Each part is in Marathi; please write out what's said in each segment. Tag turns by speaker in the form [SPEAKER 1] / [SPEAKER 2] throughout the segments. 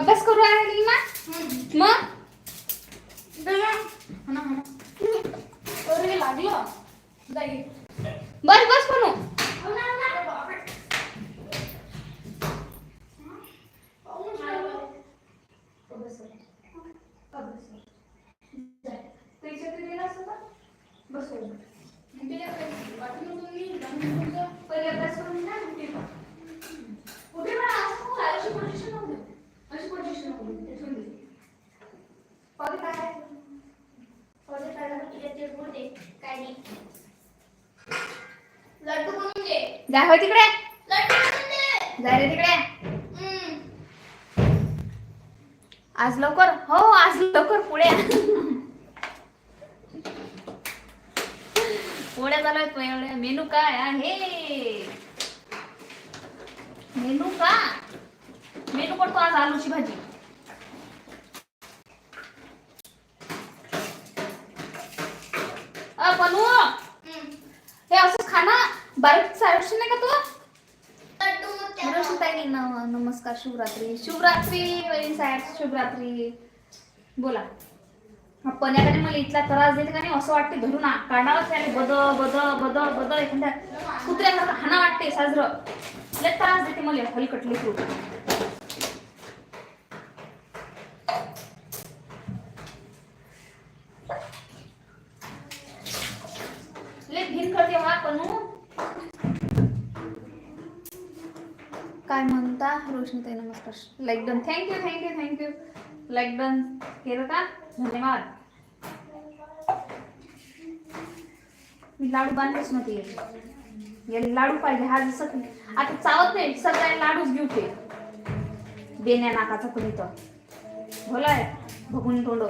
[SPEAKER 1] अभ्यास करू राहिली ना मग
[SPEAKER 2] अरे लागलं जाई
[SPEAKER 1] बस बस म्हणू पहिले अभ्यास करून घ्या मग ते पहा.
[SPEAKER 2] कुठे पण असं नको, अशी position नको देऊ. अशी position नको देऊ, ठेवून दे.
[SPEAKER 1] पहिले काय आहे?
[SPEAKER 2] पहिले काय ते. लड्डू बनवून दे.
[SPEAKER 1] हो तिकडे
[SPEAKER 2] लड्डू बनवून दे.
[SPEAKER 1] जा रे तिकडे. आज लवकर हो आज लवकर पुढे पोळ्या झाल्या आहेत एवढ्या मेनू काय आहे मेनू का मेनू पडतो आज आलूची भाजी
[SPEAKER 2] बनवू?
[SPEAKER 1] हे असंच खाना बारीक सारक्षण नाही का तू?
[SPEAKER 2] लड्डू
[SPEAKER 1] नमस्कार शुभरात्री. शुभरात्री वरील साहेब शुभरात्री. बोला. हा पण्याकडे मला इथला त्रास देते का नाही असं वाटते धरून काढावंच नाही बद बद बद बद एखाद्या कुत्र्यासारखं खाना वाटते साजरं लय त्रास देते मला हलकटली तू लय भिन करते हा पनू काय म्हणता? रोशनीताई नमस्कार. Like done thank you thank you thank you like done केलं का धन्यवाद. मी लाडू बांधलेच नव्हते याला लाडू पाहिजे. हा जसं की- आता चावत नाही. सगळ्या लाडूच घेऊ ते. बेण्या नाकाचा कुणी तर. भोलाय बघून तोंड.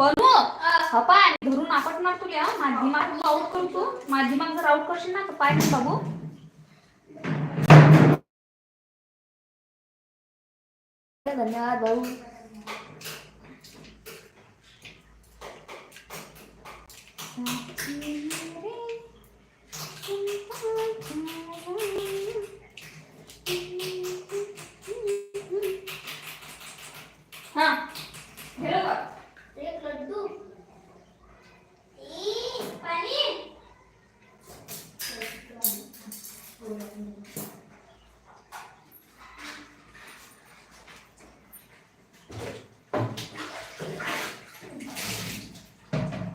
[SPEAKER 1] पनू हपा धरून आपटणार तुला माध्यमात तू आउट करतो तू. दिमाग जर आउट करशील ना तर पाय नाही बाबू. धन्यवाद भाऊ. हा गेलो का
[SPEAKER 2] एक लड्डू ई, पाणी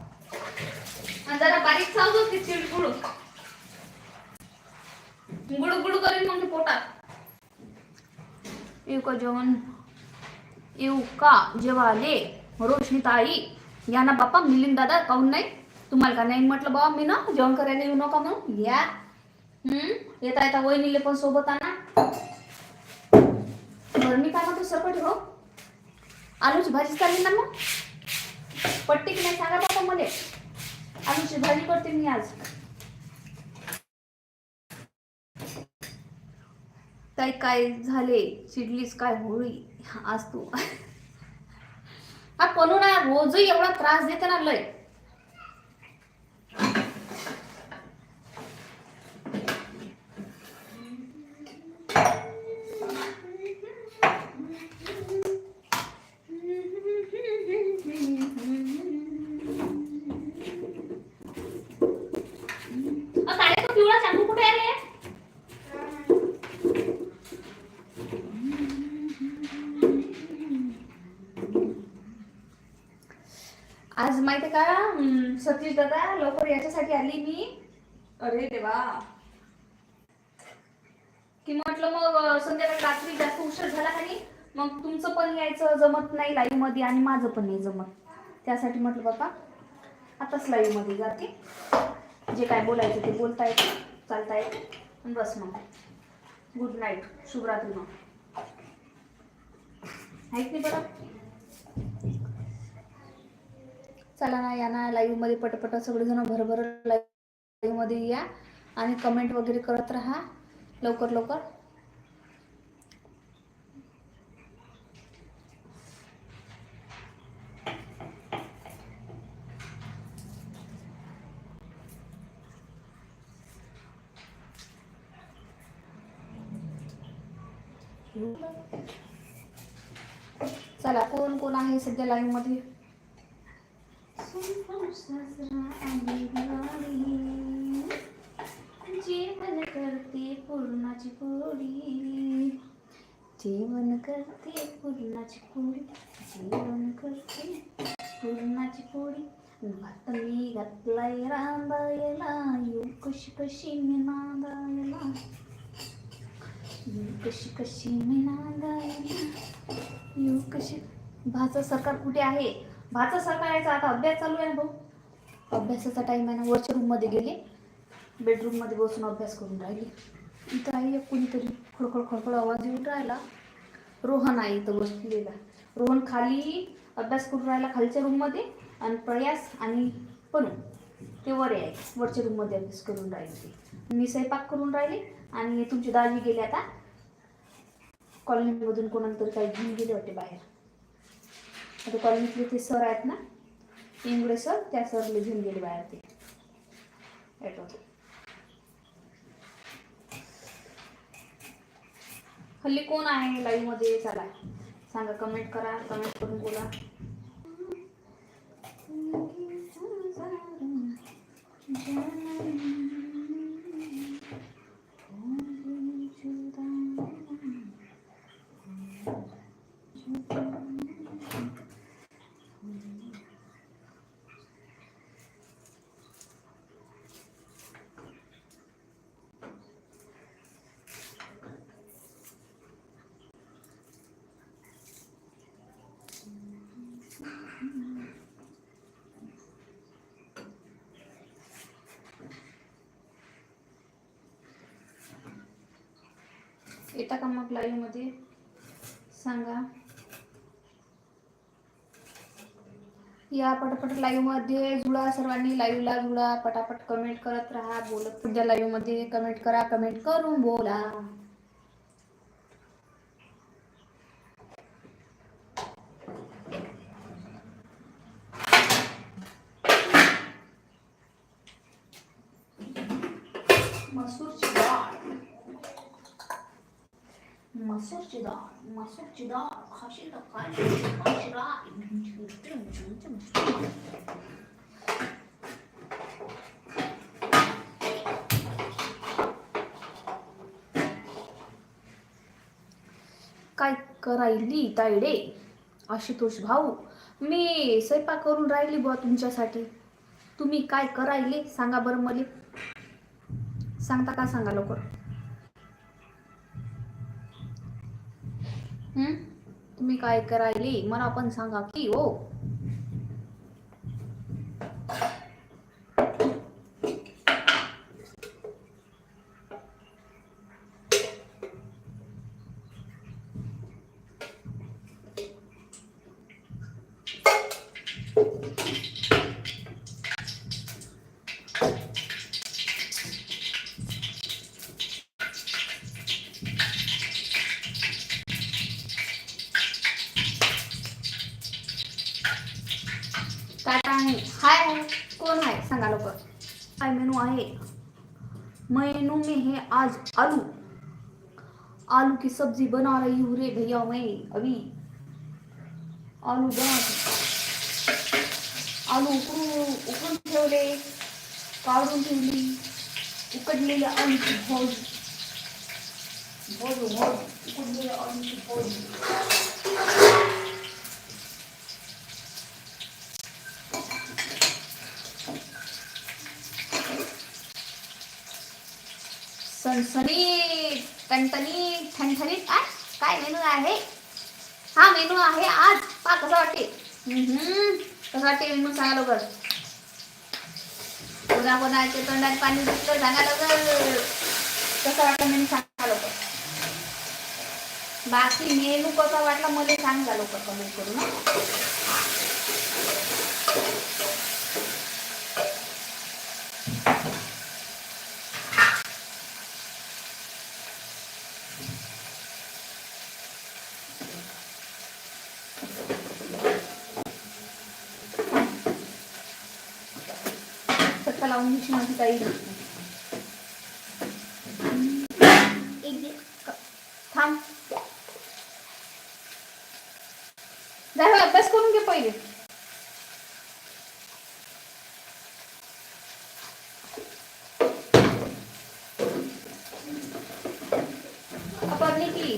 [SPEAKER 1] आणि जरा बारीक चालतो ती चिड गुडू गुडू गुडू करीन मग ते पोटात येऊ का जेवण येऊ का? जेवाले रोशनीताई यांना या ना मिलिंद दादा काहून नाही? तुम्हाला का नाही म्हटलं बाबा मी ना जेवण करायला येऊ नका म्हणून? या. हम्म? येता येता वहिनीले पण सोबत आणा. बरं मी काय म्हणतो सरपट हो आलूची भाजी चालली ना मग? पट्टी की नाही सांगा बाबा मला? आलूची भाजी करते मी आज. ताई काय झाले? चिडलीस काय? होळी? आज तू. हा कोणू ना रोजही एवढा त्रास देते ना लय. अ, तो पिवळा चाकू कुठे आहे रे? आज माहिती का हम्म, सतीश दादा लवकर याच्यासाठी आली मी. अरे देवा. की म्हटलं मग संध्याकाळी रात्री जास्त उशीर झाला नाही मग तुमचं पण यायचं जमत नाही लाईव्हमध्ये आणि माझं पण नाही जमत. त्यासाठी म्हटलं बाबा आताच लाईव्हमध्ये जाते. जे काय बोलायचं ते बोलता येतं चालता येतं. आणि बस मग. गुड नाईट शुभरात्री मग. ऐक नाही बरं? चला ना या ना लाईव्हमध्ये पटपट सगळेजण भरभर लाईव्हमध्ये या. आणि कमेंट वगैरे करत राहा लवकर लवकर. चला कोण कोण आहे सध्या लाईव्हमध्ये? जेवण करते पूर्णाची पोळी. जेवण करते पूर्णाची पोळी. जेवण करते पूर्णाची पोळी भात मी घातलाय रांधायला येऊ कशी कशी मी नांदायला. येऊ कशी कशी मी नांदायला. येऊ कशी भाचा सरकार कुठे आहे? भाचा सर यायचा आता अभ्यास चालू आहे ना भाऊ? अभ्यासाचा टाईम आहे ना वरच्या रूममध्ये गेले. बेडरूममध्ये बसून अभ्यास करून राहिले. इथं आहे एक कोणीतरी खडखड खडखड आवाज येऊन राहिला. रोहन आहे इथं बसलेला. रोहन खाली अभ्यास करून राहिला खालच्या रूममध्ये आणि प्रयास आणि पणू. ते वर आहे वरच्या रूममध्ये अभ्यास करून राहिले. मी स्वयंपाक करून राहिले आणि तुमची दाजी गेली आता. कॉलनीमधून कोणाला तरी काही घेऊन गेले होते बाहेर. आता कॉलनीतले ते सर आहेत ना इंगळे सर त्या सरले घेऊन गेले बाहेर ते. ॲटोत हल्ली कोण आहे लाईव्हमध्ये? चला सांगा कमेंट करा कमेंट करून बोला. येता का मग लाईव्हमध्ये सांगा. या पटापट लाईव्हमध्ये जुळा सर्वांनी लाईव्हला जुळा. पटापट कमेंट करत राहा. बोलत पुढच्या लाईव्हमध्ये कमेंट करा. कमेंट करून बोला. मसूरची डाळ मसूरची डाळ मसूरची डाळ खाशी काय काय करायली तायडे आशुतोष भाऊ मी स्वयंपाक करून राहिली बुवा तुमच्यासाठी. तुम्ही काय करायले? सांगा बरं मला. सांगता का सांगा लवकर? तुम्ही काय करायले? मला पण सांगा की हो. आहे कोण आहे सांगा लवकर काय मेनू आहे। मेनू में है आज आलू। आलू की सब्ज़ी बना रही हूँ रे भैया मैं अभी। आलू बना आलू उकळून उकळून ठेवले काढून ठेवली उकडलेल्या आलूची भाजी। भाजी भाजी उकडलेल्या आलूची भाजी। सणसणीत टणटणीत ठणठणीत आ, काय मेनू आहे? हा मेनू आहे आज. पा कसं वाटते? हम्म, वाटते मेनू सांगा लवकर. कोणा कोणाच्या तोंडात पाणी सुटलं सांगा लवकर. कसं वाटला मेनू सांगा लवकर. बाकी मेनू कसा वाटला मला सांगा लवकर कमेंट करून मिरची माझी काही नाही थांब. झालं अभ्यास करून घे पहिले. की.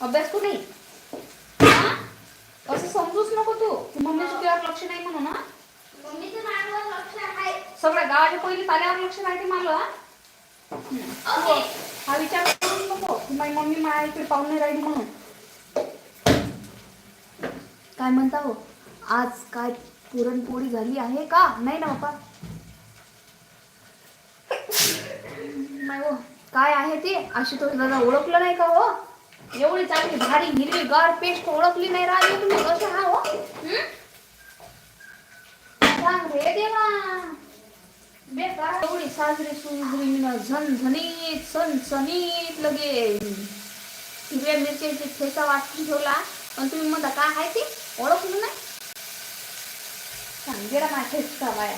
[SPEAKER 1] अभ्यास कुठे? असं समजूच नको तू. मम्मी तुझ्यावर लक्ष नाही म्हणून
[SPEAKER 2] ना
[SPEAKER 1] सगळ्या गावाच्या पहिली ताल्यावर लक्ष राहते मला. हा? विचार करू नको की माझी मम्मी माझ्या इकडे नाही राहिली म्हणून. काय म्हणता हो? आज काय पुरणपोळी झाली आहे का? नाही ना बाप्पा नाही हो. काय आहे ते? अशी तो दादा ओळखलं नाही का हो? एवढी चांगली भारी हिरवी गार पेस्ट ओळखली नाही राहिली तुम्ही कसे हा हो? सांग रे देवा. बेकार एवढी साजरी सुजरी मिना झणझणीत सणसणीत लगे हिरव्या मिरच्याची ठेचा वाटून ठेवला. पण तुम्ही म्हणता काय आहे ते? ओळखलं नाही. सांगे ना माझ्या ठेचा बाया.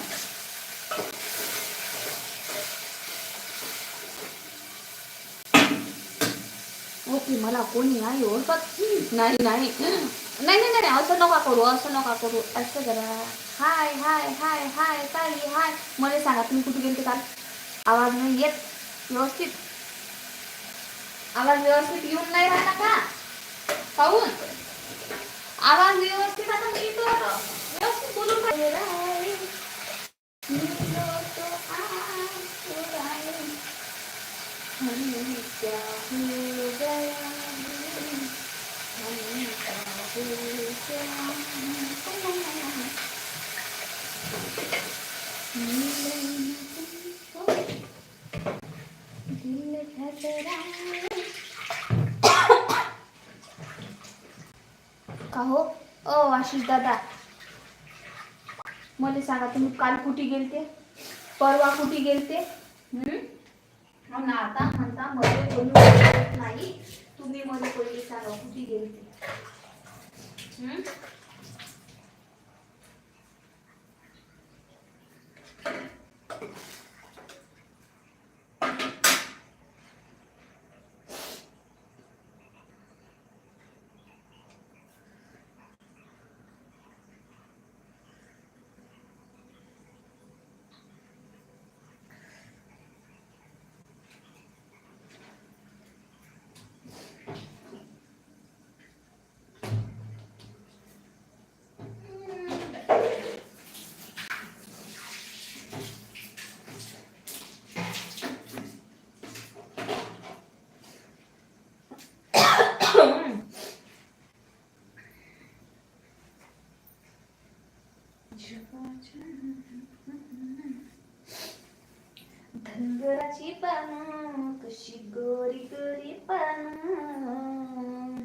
[SPEAKER 1] ओके मला कोणी नाही ओळखत. नाही नाही. नाही नाही नाही असं नका करू असं नका करू. असं करा हाय हाय हाय हाय ताई हाय मला सांगा तुम्ही कुठे गेलते काल आवाज नाही येत व्यवस्थित आवाज व्यवस्थित येऊन नाही राहिला का पाहून आवाज व्यवस्थित आता मी तो व्यवस्थित बोलून राहिले. का हो? ओ आशिष दादा. मला सांगा तुम्ही काल कुठे गेलते? परवा कुठे गेलते? हम्म? आणि आता म्हणता मध्ये कोणी ओळखत नाही. तुम्ही मध्ये पहिले सांगा कुठे गेलते हम्म? धनगराची पानं कशी गोरी गोरी पानं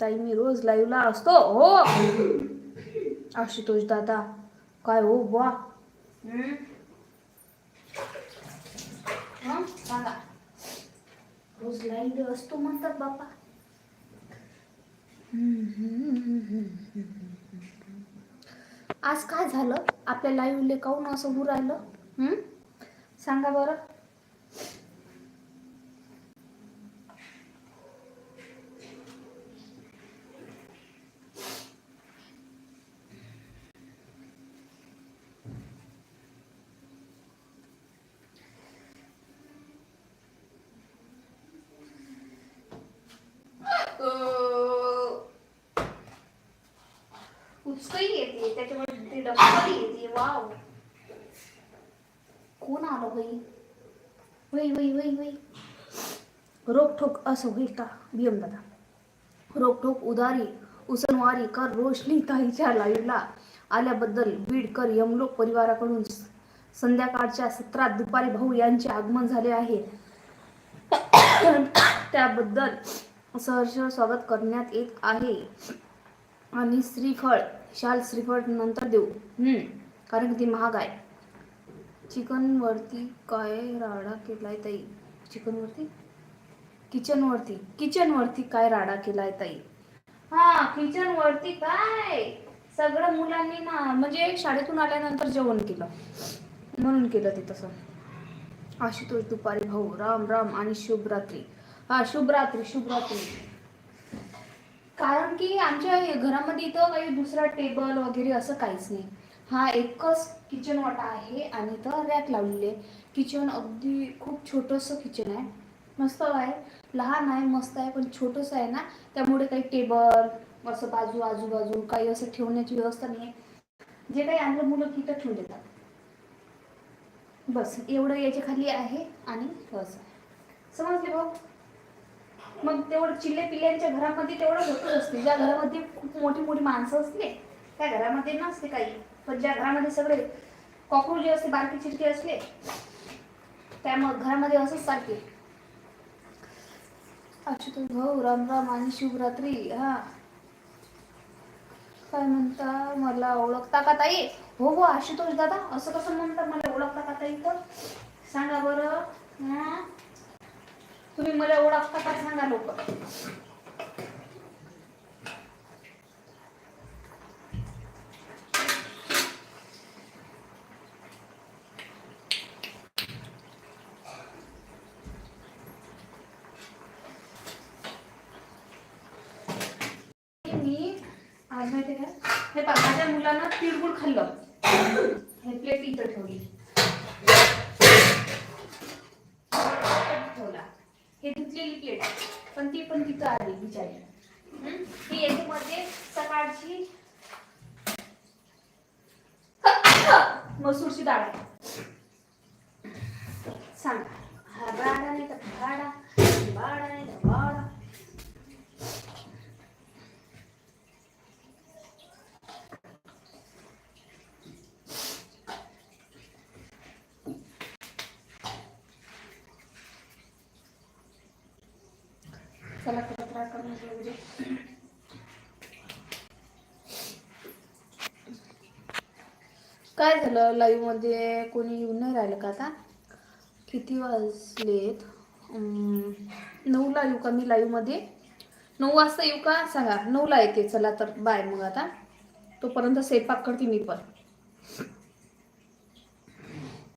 [SPEAKER 1] ताई मी रोज लाईव्हला असतो हो आशुतोष दादा काय हो बा हं? हं? सांगा रोज लाईव्ह असतो म्हणतात बापा आज काय झालं? आपल्या लाईव्हले काऊन असं होऊ राहिलं? सांगा बरं. उचकही येते त्याच्यामुळे ती डबल येते वाव. कोण आलं बाई? वई वई वई वई रोकठोक असं होईल का? बियम दादा रोकठोक उदारी उसनवारी कर रोशनी ताईच्या लाईव्हला आल्याबद्दल बीडकर यमलोक परिवाराकडून संध्याकाळच्या सत्रात दुपारी भाऊ यांचे आगमन झाले आहे. त्याबद्दल सहर्ष स्वागत करण्यात येत आहे. आणि श्रीफळ शाल श्रीफळ नंतर देऊ. हम्म, कारण की ती महाग आहे चिकनवरती काय राडा केलाय ताई? चिकनवरती? किचनवरती. किचनवरती काय राडा केलाय ताई? हा किचनवरती काय? सगळं मुलांनी ना म्हणजे शाळेतून आल्यानंतर जेवण केलं. म्हणून केलं ते तसं. आशुतोष दुपारी भाऊ. राम राम. आणि शुभरात्री. हा शुभरात्री शुभरात्री. कारण की आमच्या घरामध्ये इथं काही दुसरा टेबल वगैरे असं काहीच नाही. हा एकच किचन वाटा आहे आणि इथं रॅक लावलेले किचन अगदी खूप छोटंसं किचन आहे. मस्त आहे. लहान आहे मस्त आहे पण छोटंसं आहे ना. त्यामुळे काही टेबल असं बाजू आजूबाजू काही असं ठेवण्याची व्यवस्था नाही आहे जे काही आणलं मुलं तिथं ठेवून देतात. बस एवढं याच्या खाली आहे आणि बस. समजले भाऊ? मग तेवढं चिल्ले पिल्ल्यांच्या घरामध्ये तेवढं होतच असते. ज्या घरामध्ये खूप मोठी मोठी माणसं असले त्या घरामध्ये नसते काही. पण ज्या घरामध्ये सगळे कॉक्रोच जे असते बारके चिरके असले त्यामुळे घरामध्ये असंच चालते. अच्युत भाऊ राम राम आणि शिवरात्री हा. काय म्हणता? मला ओळखता का ताई? हो हो आशुतोष दादा असं कसं म्हणता? मला ओळखता का ताई तर? सांगा बरं. तुम्ही मला ओळखता का सांगा लोक मी आज माहिती का? हे माझ्या मुलांना तिळगुळ खाल्लं. हे प्लेट इथं ठेवली. हे धुतलेली प्लेट पण ती पण तिथं आली बिचारी. ही याच्यामध्ये सकाळची मसूरची डाळ आहे. सांगा. हा राडा नाही तर भाडा बाडा नाही तर बाडा चला करत राहा करून घेऊ काय झालं लाईव्हमध्ये? कोणी येऊन नाही राहिलं का आता? किती वाजलेत? नऊला येऊ का मी लाईव्हमध्ये? नऊ वाजता येऊ का? सांगा. नऊला येते. चला तर बाय मग आता. तोपर्यंत स्वयंपाक करते मी पण.